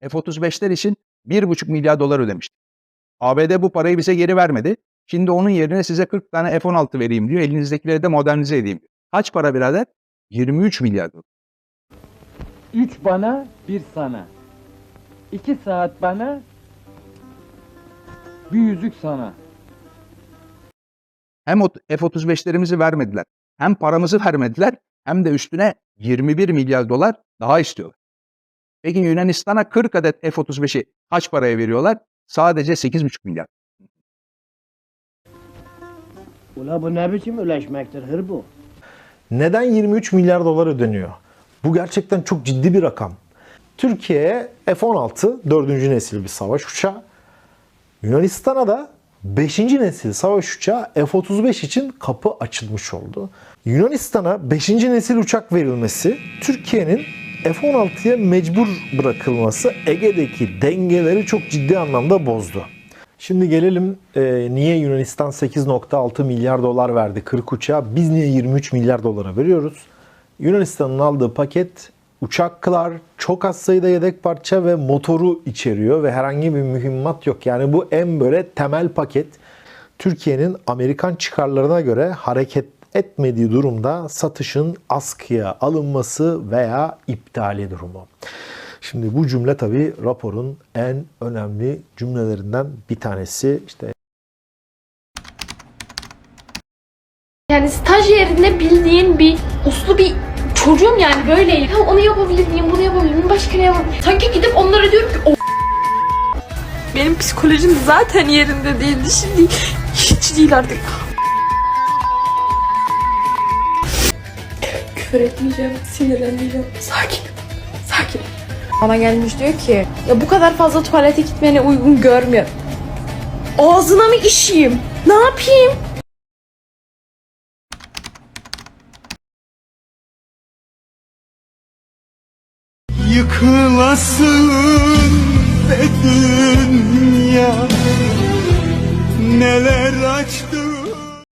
F-35'ler için 1,5 milyar dolar ödemişti. ABD bu parayı bize geri vermedi. Şimdi onun yerine size 40 tane F-16 vereyim diyor. Elinizdekileri de modernize edeyim diyor. Kaç para birader? 23 milyar dolar. Üç bana, bir sana. İki saat bana, bir yüzük sana. Hem o F-35'lerimizi vermediler. Hem paramızı vermediler. Hem de üstüne 21 milyar dolar daha istiyorlar. Peki Yunanistan'a 40 adet F-35'i kaç paraya veriyorlar? Sadece 8,5 milyar. Ula bu ne biçim öleşmektir hır bu? Neden 23 milyar dolar ödeniyor? Bu gerçekten çok ciddi bir rakam. Türkiye'ye F-16 4. nesil bir savaş uçağı. Yunanistan'a da 5. nesil savaş uçağı F-35 için kapı açılmış oldu. Yunanistan'a 5. nesil uçak verilmesi Türkiye'nin F-16'ya mecbur bırakılması Ege'deki dengeleri çok ciddi anlamda bozdu. Şimdi gelelim e, niye Yunanistan 8.6 milyar dolar verdi 40 uçağa biz niye 23 milyar dolara veriyoruz? Yunanistan'ın aldığı paket uçaklar, çok az sayıda yedek parça ve motoru içeriyor ve herhangi bir mühimmat yok. Yani bu en böyle temel paket. Türkiye'nin Amerikan çıkarlarına göre hareket etmediği durumda satışın askıya alınması veya iptali durumu. Şimdi bu cümle tabii raporun en önemli cümlelerinden bir tanesi. İşte Yani staj yerinde bildiğin bir uslu bir çocuğum yani böyle. Ya onu yapabilir miyim, bunu yapabilir miyim, başka ne yapabilir miyim? Sanki gidip onlara diyorum ki o benim psikolojim zaten yerinde değildi şimdi hiç değil artık. Küfür etmeyeceğim, sinirlenmeyeceğim. Sakin, sakin. Bana gelmiş diyor ki ya bu kadar fazla tuvalete gitmeni uygun görmüyorum. Ağzına mı işeyim? Ne yapayım? Yıkılasın be dünya Neler aç